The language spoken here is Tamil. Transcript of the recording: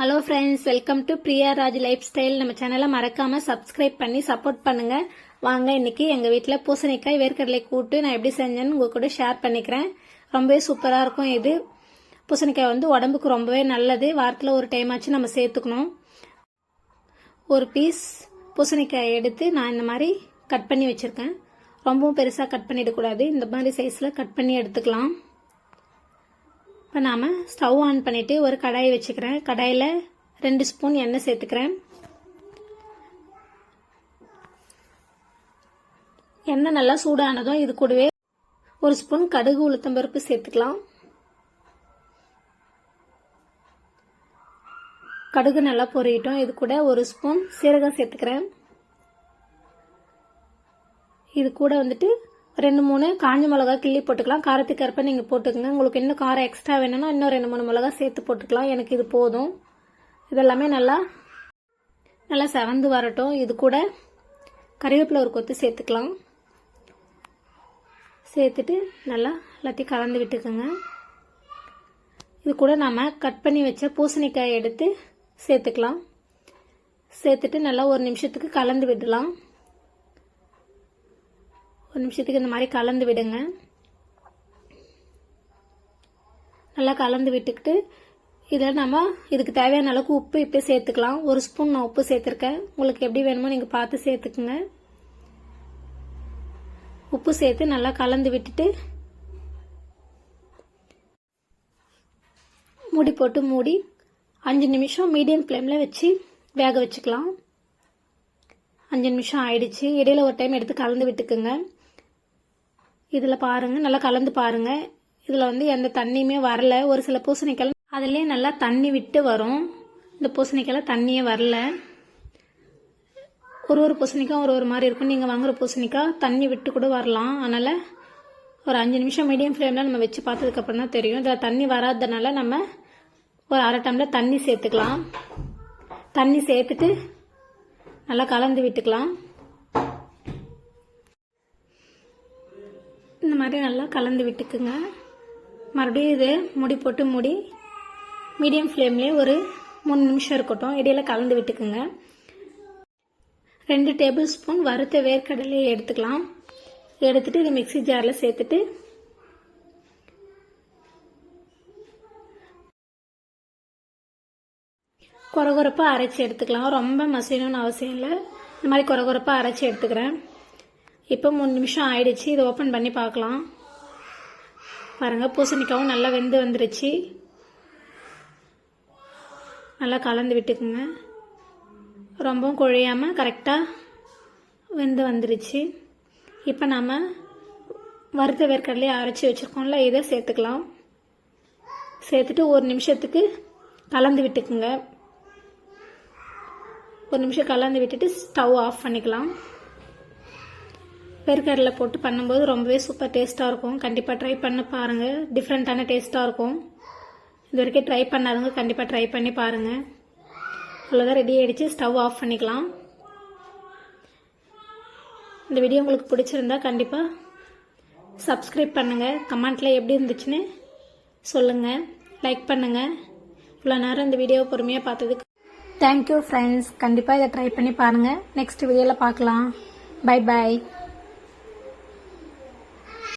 Hello friends welcome to Priya Raj lifestyle நம்ம சேனலை மறக்காம சப்ஸ்கிரைப் பண்ணி சப்போர்ட் பண்ணுங்க. வாங்க இன்னைக்கு எங்க வீட்டில் பூசணிக்காய் வேர்க்கடலை கூட்டு நான் எப்படி செஞ்சேன்னு உங்க கூட ஷேர் பண்ணிக்கிறேன். ரொம்பவே சூப்பராக இருக்கும் இது. பூசணிக்காய் வந்து உடம்புக்கு ரொம்பவே நல்லது. வாரத்தில் ஒரு டைம் ஆச்சு நம்ம சேர்த்துக்கணும். ஒரு பீஸ் பூசணிக்காய் எடுத்து நான் இந்த மாதிரி கட் பண்ணி வச்சிருக்கேன். ரொம்பவும் பெருசாக கட் பண்ணிடக்கூடாது. இந்த மாதிரி சைஸில் கட் பண்ணி எடுத்துக்கலாம். இப்போ நாம் ஸ்டவ் ஆன் பண்ணிவிட்டு ஒரு கடாயை வச்சுக்கிறேன். கடாயில் ரெண்டு ஸ்பூன் எண்ணெய் சேர்த்துக்கிறேன். எண்ணெய் நல்லா சூடானதும் இது கூடவே ஒரு ஸ்பூன் கடுகு உளுத்தம்பருப்பு சேர்த்துக்கலாம். கடுகு நல்லா பொறிட்டோம் இது கூட ஒரு ஸ்பூன் சீரகம் சேர்த்துக்கிறேன். இது கூட வந்துட்டு ரெண்டு மூணு காஞ்ச மிளகா கிள்ளி போட்டுக்கலாம். காரத்துக்கு ஏற்ப நீங்கள் போட்டுக்கோங்க. உங்களுக்கு இன்னும் காரம் எக்ஸ்ட்ரா வேணும்னா இன்னும் ரெண்டு மூணு மிளகா சேர்த்து போட்டுக்கலாம். எனக்கு இது போதும். இதெல்லாமே நல்லா நல்லா செவந்து வரட்டும். இது கூட கறிவேப்பிலை ஒரு கொத்து சேர்த்துக்கலாம். சேர்த்துட்டு நல்லா எல்லாத்தையும் கலந்து விட்டுக்கோங்க. இது கூட நாம் கட் பண்ணி வச்ச பூசணிக்காய் எடுத்து சேர்த்துக்கலாம். சேர்த்துட்டு நல்லா ஒரு நிமிஷத்துக்கு கலந்து விடலாம். ஒரு நிமிஷத்துக்கு இந்த மாதிரி கலந்து விடுங்க. நல்லா கலந்து விட்டுக்கிட்டு இதில் நம்ம இதுக்கு தேவையான அளவுக்கு உப்பு இப்போ சேர்த்துக்கலாம். ஒரு ஸ்பூன் நான் உப்பு சேர்த்துருக்கேன். உங்களுக்கு எப்படி வேணுமோ நீங்கள் பார்த்து சேர்த்துக்குங்க. உப்பு சேர்த்து நல்லா கலந்து விட்டுட்டு மூடி போட்டு மூடி அஞ்சு நிமிஷம் மீடியம் ஃப்ளேமில் வச்சு வேக வச்சுக்கலாம். அஞ்சு நிமிஷம் ஆயிடுச்சு. இடையில ஒரு டைம் எடுத்து கலந்து விட்டுக்குங்க. இதில் பாருங்கள் நல்லா கலந்து பாருங்கள் இதில் வந்து எந்த தண்ணியுமே வரல. ஒரு சில பூசணிக்காய் அதுலேயே நல்லா தண்ணி விட்டு வரும். இந்த பூசணிக்காயில் தண்ணியே வரல. ஒரு ஒரு பூசணிக்காய் ஒரு ஒரு மாதிரி இருக்கும். நீங்கள் வாங்குகிற பூசணிக்காய் தண்ணி விட்டு கூட வரலாம். அதனால் ஒரு அஞ்சு நிமிஷம் மீடியம் ஃப்ளேமில் நம்ம வச்சு பார்த்ததுக்கப்புறம் தான் தெரியும். இதில் தண்ணி வராதனால நம்ம ஒரு அரை டம்ளர் தண்ணி சேர்த்துக்கலாம். தண்ணி சேர்த்துட்டு நல்லா கலந்து விட்டுக்கலாம் இந்த மாதிரி நல்லா கலந்து விட்டுக்குங்க. மறுபடியும் இது முடி போட்டு மூடி மீடியம் ஃப்ளேம்லேயே ஒரு மூணு நிமிஷம் இருக்கட்டும். இடையில கலந்து விட்டுக்குங்க. ரெண்டு டேபிள் ஸ்பூன் வறுத்த வேர்க்கடலையை எடுத்துக்கலாம். எடுத்துட்டு இது மிக்சி ஜாரில் சேர்த்துட்டு குறகுறப்பாக அரைச்சி எடுத்துக்கலாம். ரொம்ப மசியணும்னு அவசியம் இல்லை. இந்த மாதிரி குறகுறப்பாக அரைச்சி எடுத்துக்கிறேன். இப்போ மூணு நிமிஷம் ஆயிடுச்சு. இதை ஓப்பன் பண்ணி பார்க்கலாம். பாருங்கள் பூசணிக்காவும் நல்லா வெந்து வந்துருச்சு. நல்லா கலந்து விட்டுக்குங்க. ரொம்பவும் குழையாமல் கரெக்டாக வெந்து வந்துருச்சு. இப்போ நாம் வறுத்த வேர்க்கடலையே அரைச்சி வச்சுருக்கோம்ல இதை சேர்த்துக்கலாம். சேர்த்துட்டு ஒரு நிமிஷத்துக்கு கலந்து விட்டுக்குங்க. ஒரு நிமிஷம் கலந்து விட்டுட்டு ஸ்டவ் ஆஃப் பண்ணிக்கலாம். பெருக்கடலை போட்டு பண்ணும்போது ரொம்பவே சூப்பர் டேஸ்ட்டாக இருக்கும். கண்டிப்பாக ட்ரை பண்ணி பாருங்கள் டிஃப்ரெண்ட்டான டேஸ்ட்டாக இருக்கும். இது வரைக்கும் ட்ரை பண்ணாதவங்க கண்டிப்பாக ட்ரை பண்ணி பாருங்கள் அவ்வளோதான் ரெடி ஆகிடுச்சு ஸ்டவ் ஆஃப் பண்ணிக்கலாம். இந்த வீடியோ உங்களுக்கு பிடிச்சிருந்தா கண்டிப்பாக சப்ஸ்கிரைப் பண்ணுங்கள் கமெண்ட்டில் எப்படி இருந்துச்சுன்னு சொல்லுங்கள் லைக் பண்ணுங்கள் இவ்வளோ நேரம் இந்த வீடியோவை பொறுமையாக பார்த்ததுக்கு தேங்க்யூ ஃப்ரெண்ட்ஸ் கண்டிப்பாக இதை ட்ரை பண்ணி பாருங்கள் நெக்ஸ்ட் வீடியோவில் பார்க்கலாம். Bye bye